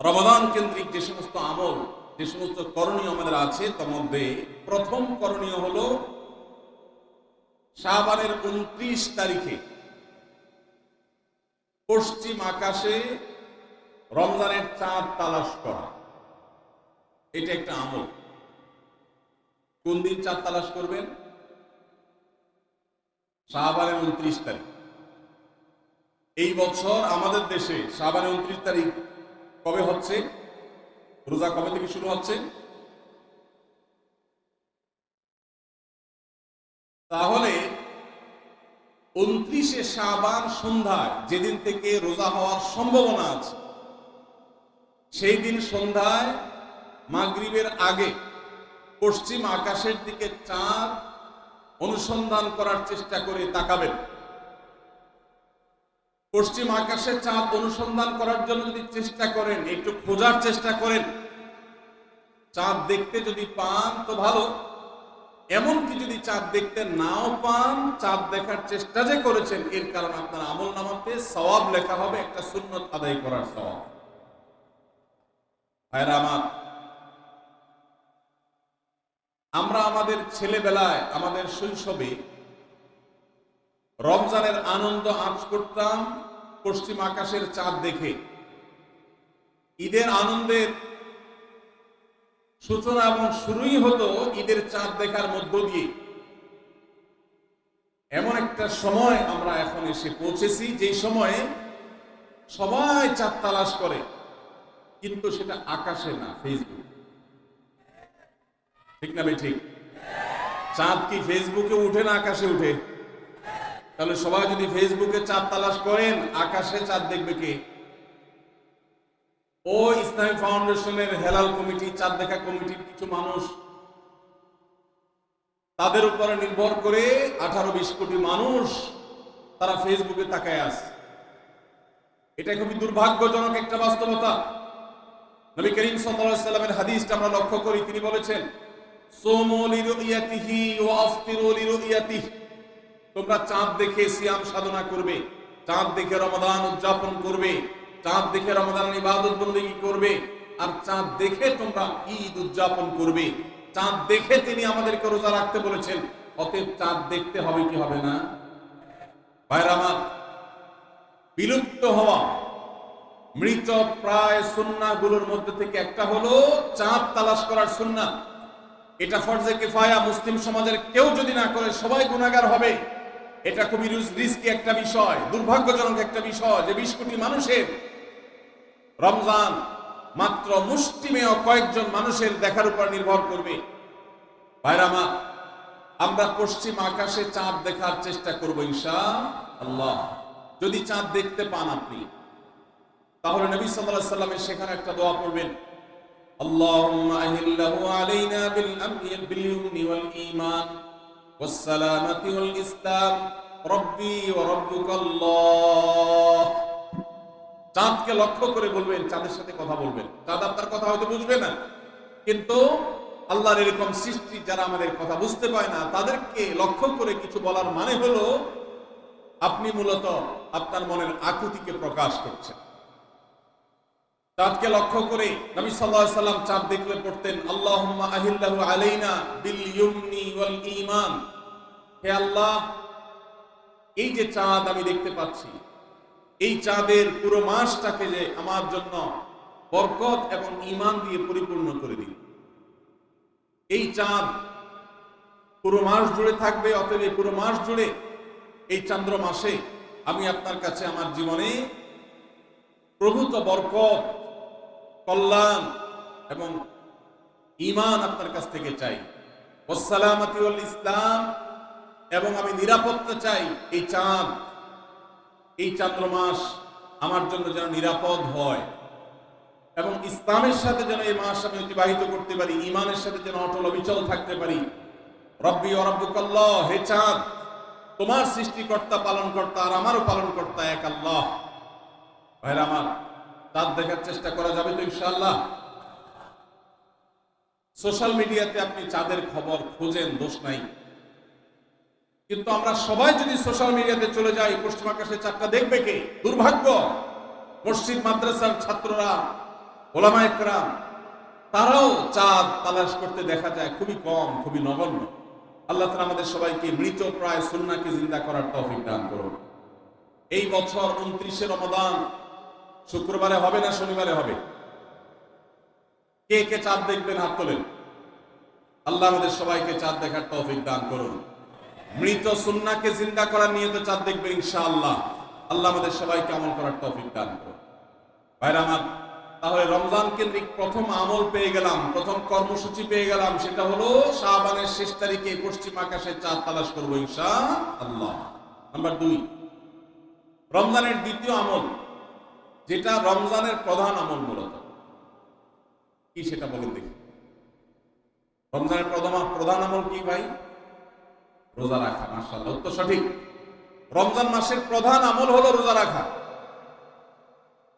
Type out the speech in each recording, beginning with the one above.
রমাদান কেন্দ্রিক যে সমস্ত আমল, যে সমস্ত করণীয় আমাদের আছে, তার মধ্যে প্রথম করণীয় হল শাহবানের উনত্রিশ তারিখে পশ্চিম আকাশে রমজানের চাঁদ তালাশ করা। এটা একটা আমল। কোন দিন চাঁদ তালাশ করবেন? শাহবানের উনত্রিশ তারিখ। এই বছর আমাদের দেশে শাহবানের উনত্রিশ তারিখ কবে হচ্ছে? রোজা কবে থেকে শুরু হচ্ছে? তাহলে উনত্রিশে শাবান সন্ধ্যায় যেদিন থেকে রোজা হওয়ার সম্ভাবনা আছে, সেই দিন সন্ধ্যায় মাগরিবের আগে পশ্চিম আকাশের দিকে চাঁদ অনুসন্ধান করার চেষ্টা করে তাকাবেন। পশ্চিম আকাশে চাঁদ অনুসন্ধান করার জন্য যদি চেষ্টা করেন, একটু খোঁজার চেষ্টা করেন, চাঁদ দেখতে যদি পান তো ভালো। এমনকি যদি চাঁদ দেখতে নাও পান, চাঁদ দেখার চেষ্টা যে করেছেন, এর কারণ আপনার আমল নামাতে সওয়াব লেখা হবে, একটা সুন্নত আদায় করার ভাইরা আমার, আমরা আমাদের ছেলেবেলায়, আমাদের শৈশবে রমজানের আনন্দ আঁচ করতাম পশ্চিম আকাশের চাঁদ দেখে। ঈদের আনন্দের সূচনা এবং শুরুই হতো ঈদের চাঁদ দেখার মধ্য দিয়ে। এমন একটা সময় আমরা এখন এসে পৌঁছেছি যে সময়ে সবাই চাঁদ তালাশ করে, কিন্তু সেটা আকাশে না ফেসবুক ঠিক না ভাই, ঠিক? চাঁদ কি ফেসবুকে উঠে না আকাশে উঠে? তাহলে সবাই যদি ফেসবুকে চাঁদ তালাশ করেন, আকাশে চাঁদ দেখবে কে? ও ইসলামী ফাউন্ডেশনের হেলাল কমিটি, চাঁদ দেখা কমিটির কিছু মানুষ। তাদের উপরে নির্ভর করে আঠারো বিশ কোটি মানুষ তারা ফেসবুকে তাকায় আছে। এটা খুবই দুর্ভাগ্যজনক একটা বাস্তবতা। নবী করিম সাল্লামের হাদিসটা আমরা লক্ষ্য করি, তিনি বলেছেন, সোমু লিরুইয়াতিহি ওয়া আফতিরু লিরুইয়াতিহি তোমরা চাঁদ দেখে সিয়াম সাধনা করবে, চাঁদ দেখে রমাদান উদযাপন করবে, চাঁদ দেখে রমাদান ইবাদত বন্দেগী করবে, আর চাঁদ দেখে তোমরা ঈদ উদযাপন করবে। চাঁদ দেখে তিনি আমাদেরকে রোজা রাখতে বলেছেন, অতএব চাঁদ দেখতে হবে কি হবে না? ভাইরা বিলুপ্ত হওয়া, মৃত প্রায় সুন্না গুলোর মধ্যে থেকে একটা হলো চাঁদ তালাশ করার সুন্না এটা ফরজে কেফায়া মুসলিম সমাজের কেউ যদি না করে সবাই গুণাগার হবে। এটা খুবই রিস্কি একটা বিষয়, দুর্ভাগ্যজনক একটা বিষয় যে বিশ কোটি মানুষের রমজান মাত্র মুষ্টিমেয় কয়েকজন মানুষের দেখার উপর নির্ভর করবে। ভাইরামা আমরা পশ্চিম আকাশে চাঁদ দেখার চেষ্টা করব ঈশা আল্লাহ যদি চাঁদ দেখতে পান আপনি, তাহলে নবী সাল্লাহ সাল্লামের সেখানে একটা দোয়া পড়বেন। আল্লাহ আলাইনা বিল বিল ইমান والسلامة والإسلام ربي وربك الله চাঁদকে লক্ষ্য করে বলবেন চাঁদের সাথে কথা বলবেন চাঁদ আপনার কথা হয়তো বুঝবে না কিন্তু আল্লাহর এরকম সৃষ্টি যারা আমাদের কথা বুঝতে পায় না তাদেরকে লক্ষ্য করে কিছু বলার মানে হলো আপনি মূলত আপনার মনের আকুতিকে প্রকাশ করছেন চাঁদকে লক্ষ্য করে নবী আলাইহি সাল্লাম চাঁদ দেখলে পড়তেন, আল্লাহুম্মা আহিল্লাহু আলাইনা বিল ইউমনি ওয়াল ঈমান। হে আল্লাহ, এই যে চাঁদ আমি দেখতে পাচ্ছি, এই চাঁদের পুরো মাসটাকে যে আমার জন্য বরকত এবং ঈমান দিয়ে পরিপূর্ণ করে দিন এই চাঁদ পুরো মাস জুড়ে থাকবে, অতএব এই পুরো মাস জুড়ে, এই চন্দ্র মাসে আমি আপনার কাছে আমার জীবনে প্রভূত বরকত কল্যাণ এবং ইমান আপনার কাছ থেকে চাই। ওসালামতি ইসলাম এবং আমি নিরাপত্তা চাই এই চাঁদ। এই চান্দ্র মাস আমার জন্য যেন নিরাপদ হয় এবং ইসলামের সাথে যেন এই মাস আমি অতিবাহিত করতে পারি ইমানের সাথে যেন অটল অবিচল থাকতে পারি। রব্বি অরব্বুকাল্লাহ হে চাঁদ, তোমার সৃষ্টিকর্তা, পালনকর্তা আর আমারও পালনকর্তা এক আল্লাহ। ভাইরা আমার চাঁদ দেখার চেষ্টা করা যাবে তো ইনশাআল্লাহ। সোশ্যাল মিডিয়াতে আপনি চাঁদের খবর খোঁজেন, দোষ নাই। কিন্তু আমরা সবাই যদি সোশ্যাল মিডিয়াতে চলে যাই, পশ্চিম আকাশে চাঁদটা দেখবে কে? দুর্ভাগ্য। মসজিদ, মাদ্রাসার ছাত্ররা, ওলামা একরাম, তারাও চাঁদ তালাশ করতে দেখা যায় খুবই কম, খুবই নগণ্য। আল্লাহ তালা আমাদের সবাইকে মৃত প্রায় সুন্নাকে জিন্দা করার তৌফিক দান করুন। এই বছর উনত্রিশে রমদান শুক্রবারে হবে না শনিবারে হবে? কে কে চাঁদ দেখবেন হাত তোলেন। আল্লাহ আমাদের সবাইকে চাঁদ দেখার তৌফিক দান করুন। মৃত সুন্নাকে জিন্দা করার নিয়ে তো চাঁদ দেখবেন ইনশাআল্লাহ। আল্লাহ আমাদের সবাইকে আমল করার তৌফিক দান করুন। ভাইরা তাহলে রমজান কেন্দ্রিক প্রথম আমল পেয়ে গেলাম, প্রথম কর্মসূচি পেয়ে গেলাম, সেটা হলো শাহবানের শেষ তারিখে পশ্চিম আকাশে চাঁদ তালাশ করব ইনশা আল্লাহ নাম্বার দুই, রমজানের দ্বিতীয় আমল যেটা রমজানের প্রধান আমল মূলত। কি সেটা বলেন দেখি। রমজানের প্রধান প্রধান আমল কি ভাই? রোজা রাখা মাসাল্লাহ উত্তর সঠিক। রমজান মাসের প্রধান আমল হলো রোজা রাখা।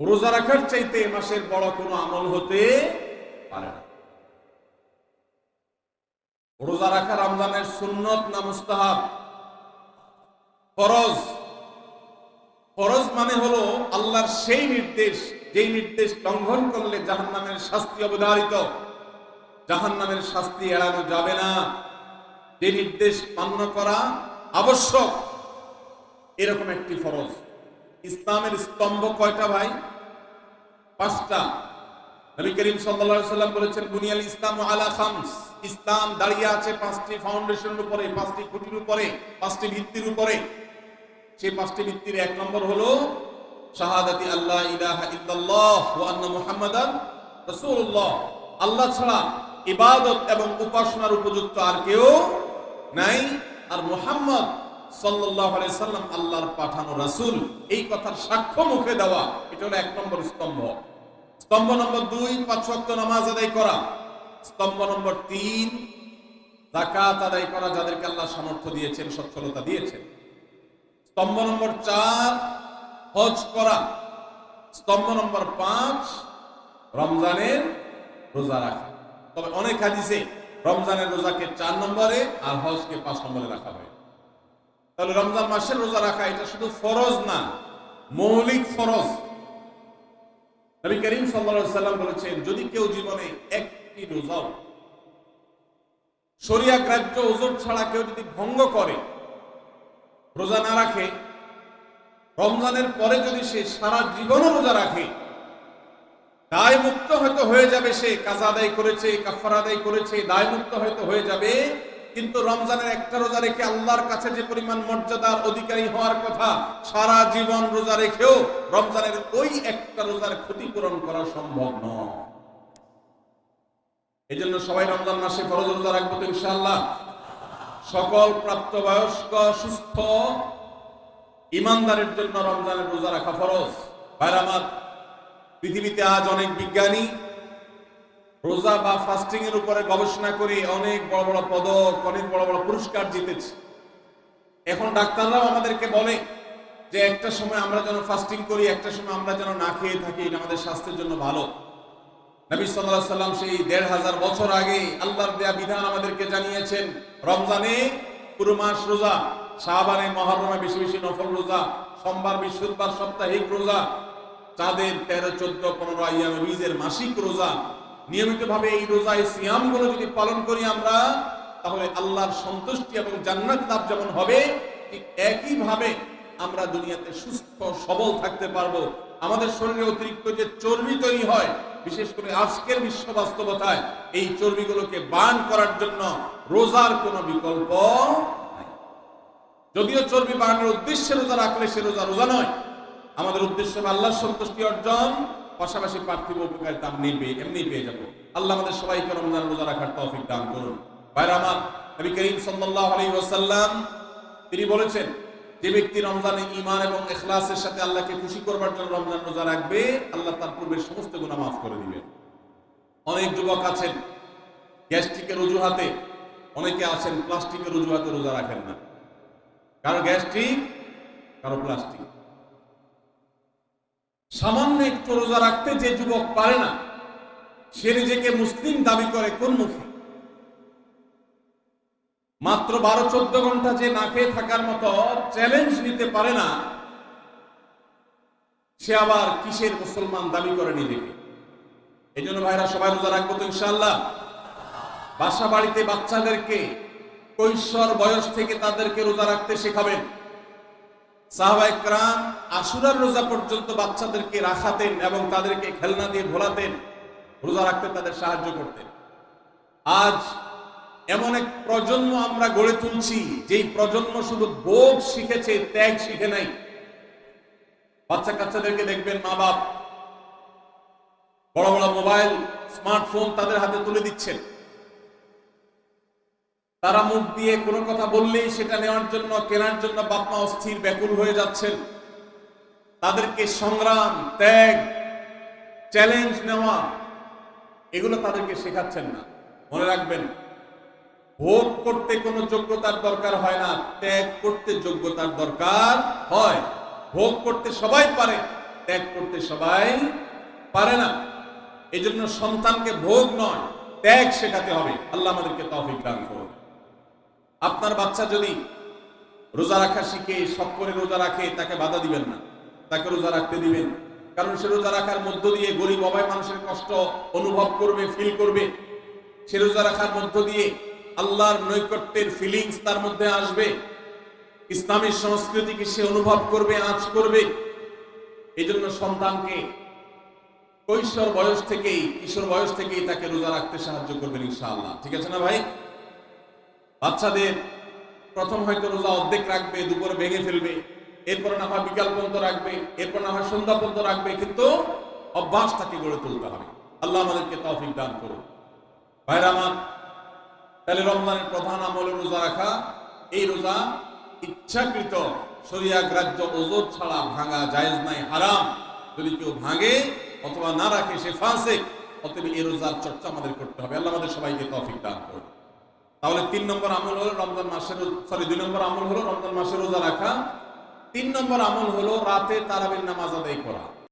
রোজা রাখার চাইতে মাসের বড় কোনো আমল হতে পারে না। রোজা রাখা রমজানের সুন্নত না মুস্তাহাব? ফরজ। ফরজ মানে হলো আল্লাহর সেই নির্দেশ, যেই নির্দেশ লঙ্ঘন করলে জাহান্নামের শাস্তি অবধারিত। জাহান্নামের শাস্তি এড়ানো যাবে না। যে নির্দেশ মান্য করা আবশ্যক, এরকম একটি ফরজ। ইসলামের স্তম্ভ কয়টা ভাই? পাঁচটা। নবী করিম সাল্লাম বলেছেন, বুনিয়াল ইসলাম আলা খামস। ইসলাম দাঁড়িয়ে আছে পাঁচটি ফাউন্ডেশনের উপরে, পাঁচটি খুঁটির উপরে, পাঁচটি ভিত্তির উপরে। সেই পাঁচটি ভিত্তির এক নম্বর হলো শাহাদাতি আল্লাহ ইলাহা ইল্লাল্লাহ ওয়া আন্না মুহাম্মাদান রাসূলুল্লাহ। আল্লাহ ছাড়া ইবাদত এবং উপাসনার উপযুক্ত আর কেউ নাই। আর মুহাম্মদ সাল্লাল্লাহু আলাইহি সাল্লাম আল্লাহর পাঠানো রাসূল। এই কথার সাক্ষ্য মুখে দেওয়া, এটা হলো এক নম্বর স্তম্ভ। স্তম্ভ নম্বর দুই, পাঁচ ওয়াক্ত নামাজ আদায় করা। স্তম্ভ নম্বর তিন, যাকাত আদায় করা যাদেরকে আল্লাহ সামর্থ্য দিয়েছেন, সচ্ছলতা দিয়েছেন। স্তম্ভ নম্বর চার, হজ করা। স্তম্ভ নম্বর পাঁচ, রমজানের রোজা রাখা। তবে অনেক হাদিসে রমজানের রোজাকে চার নম্বরে আর হজকে পাঁচ নম্বরে রাখা হয়। তাহলে রমজান মাসের রোজা রাখা, এটা শুধু ফরজ না, মৌলিক ফরজ। নবী করিম সাল্লাম বলেছেন, যদি কেউ জীবনে একটি রোজাও শরিয়া গ্রাহ্য ওজোর ছাড়া কেউ যদি ভঙ্গ করে রোজা না রাখে, রমজানের পরে যদি সে সারা জীবনও রোজা রাখে দায় মুক্ত হয়তো হয়ে যাবে সে, কাজা আদায় করেছে কাফার আদায় করেছে দায় মুক্ত হয়তো হয়ে যাবে, কিন্তু রমজানের একটা রোজা রেখে আল্লাহর কাছে যে পরিমাণ মর্যাদার অধিকারী হওয়ার কথা, সারা জীবন রোজা রেখেও রমজানের ওই একটা রোজার ক্ষতিপূরণ করা সম্ভব নয়। এই জন্য সবাই রমজান মাসে ফরজ রোজা রাখব তো ইনশাআল্লাহ। সকল প্রাপ্তবয়স্ক, সুস্থ, ইমানদারের জন্য রমজানের রোজা রাখা ফরজ। ভাইরা আমার, পৃথিবীতে আজ অনেক বিজ্ঞানী রোজা বা ফাস্টিং এর উপরে গবেষণা করে অনেক বড় বড় পদক, অনেক বড় বড় পুরস্কার জিতেছে। এখন ডাক্তাররাও আমাদেরকে বলে যে একটা সময় আমরা যেন ফাস্টিং করি, একটা সময় আমরা যেন না খেয়ে থাকি, এটা আমাদের স্বাস্থ্যের জন্য ভালো। নবী সাল্লাল্লাহু সাল্লাম সেই দেড় হাজার বছর আগে আল্লাহর দেয়া বিধান আমাদেরকে জানিয়েছেন, রমজানে পুরো মাস রোজা শাহবানে মহরমে বেশি বেশি নফল রোজা, সোমবার, বৃহস্পতিবার সাপ্তাহিক রোজা চাঁদের তেরো, চোদ্দ, পনেরো আইয়াম বীজের মাসিক রোজা, নিয়মিতভাবে এই রোজা এই সিয়ামগুলো যদি পালন করি আমরা, তাহলে আল্লাহর সন্তুষ্টি এবং জান্নাত লাভ যেমন হবে, ঠিক একই ভাবে আমরা দুনিয়াতে সুস্থ সবল থাকতে পারব। আমাদের শরীরে অতিরিক্ত যে চর্বি তৈরি হয় বিশেষ করে আজকের বিশ্ব বাস্তবতায় এই চর্বিগুলোকে বান করার জন্য রোজার কোনো বিকল্প। যদিও চর্বি বাড়ানোর উদ্দেশ্যে রোজা রাখলে সে রোজা রোজা নয়, আমাদের উদ্দেশ্য আল্লাহর সন্তুষ্টি অর্জন, পাশাপাশি পার্থিব উপকারিতা আমি পেয়ে এমনি পেয়ে যাব আল্লাহ আমাদের সবাইকে রমজান রোজা রাখার তৌফিক দান করুন ভাইরা আমার, নবী করিম সাল্লাল্লাহু আলাইহি ওয়াসাল্লাম, তিনি বলেছেন যে ব্যক্তি রমজানে ইমান এবং ইখলাসের সাথে আল্লাহকে খুশি করবার জন্য রমজান রোজা রাখবে, আল্লাহ তার পূর্বের সমস্ত গুণা মাফ করে দিবেন অনেক যুবক আছেন, গ্যাস্ট্রিকের অজুহাতে, অনেকে আছেন প্লাস্টিকের অজুহাতে রোজা রাখেন না। কারও গ্যাস্ট্রিক, কারও প্লাস্টিক। সামান্য একটু রোজা রাখতে যে যুবক পারে না, সে নিজেকে মুসলিম দাবি করে কোন মুখে? মাত্র বারো চোদ্দ ঘণ্টা যে না খেয়ে থাকার মতো চ্যালেঞ্জ নিতে পারে না, সে আবার কিসের মুসলমান দাবি করে নিজেকে? এই জন্য ভাইরা সবাই রোজা রাখব তো ইনশাল্লাহ বাসা বাড়িতে বাচ্চাদেরকে কৈশোর বয়স থেকে তাদেরকে রোজা রাখতে শেখাবেন। সাহবাই ক্রাম আশুরার রোজা পর্যন্ত বাচ্চাদেরকে রাখাতেন এবং তাদেরকে খেলনা দিয়ে ভোলাতেন রোজা রাখতে তাদের সাহায্য করতেন। আজ এমন এক প্রজন্ম আমরা গড়ে তুলছি, যেই প্রজন্ম শুধু বোধ শিখেছে, ত্যাগ শিখে নাই। বাচ্চা কাচ্চাদেরকে দেখবেন মা বাপ বড় বড় মোবাইল, স্মার্টফোন তাদের হাতে তুলে দিচ্ছেন। তারা মুখ দিয়ে কোনো কথা বললেই সেটা নেওয়ার জন্য, কেনার জন্য বাপমা অস্থির, ব্যাকুল হয়ে যাচ্ছেন। তাদেরকে সংগ্রাম, ত্যাগ, চ্যালেঞ্জ নেওয়া, এগুলো তাদেরকে শেখাচ্ছেন না। মনে রাখবেন ভোগ করতে কোনো যোগ্যতার দরকার হয় না, ত্যাগ করতে যোগ্যতার দরকার হয়। ভোগ করতে সবাই পারে, ত্যাগ করতে সবাই পারে না। এই জন্য সন্তানকে ভোগ নয়, ত্যাগ শেখাতে হবে। আল্লাহ আমাদেরকে তৌফিক দান করুন। আপনার বাচ্চা যদি রোজা রাখা শিখে, শখ করে রোজা রাখে, তাকে বাধা দিবেন না। তাকে রোজা রাখতে দিবেন। কারণ সে রোজা রাখার মধ্য দিয়ে গরিব অবায় মানুষের কষ্ট অনুভব করবে ফিল করবে। সে রোজা রাখার মধ্য দিয়ে আল্লাহর নৈকট্যের ফিলিংস তার মধ্যে আসবে। ইসলামী সংস্কৃতিকে সে অনুভব করবে, আঁচ করবে। এই জন্য সন্তানকে কৈশোর বয়স থেকেই, কিশোর বয়স থেকেই তাকে রোজা রাখতে সাহায্য করবেন ইনশাআল্লাহ। ঠিক আছে না ভাই? বাচ্চাদের প্রথম হয়তো রোজা অর্ধেক রাখবে, দুপুরে ভেঙে ফেলবে, এরপর না হয় বিকাল পর্যন্ত রাখবে, এরপর না হয় সন্ধ্যা পর্যন্ত রাখবে, কিন্তু অভ্যাস তাকে গড়ে তুলতে হবে। আল্লাহ আমাদেরকে তৌফিক দান করুন। ভাইরা আমার তাহলে রমজানের প্রধান আমল রোজা রাখা। এই রোজা ইচ্ছাকৃত শরিয়া গ্রাহ্য ওজোর ছাড়া ভাঙা জায়েজ নাই, হারাম। যদি কেউ ভাঙে অথবা না রাখে, সে ফাঁসে অতএব এই রোজার চর্চা আমাদের করতে হবে। আল্লাহ আমাদের সবাইকে তৌফিক দান করুন। তাহলে তিন নম্বর আমল হলো রমজান মাসের সরি দুই নম্বর আমল হলো রমজান মাসের রোজা রাখা। তিন নম্বর আমল হলো রাতে তারাবির নামাজ আদায় করা।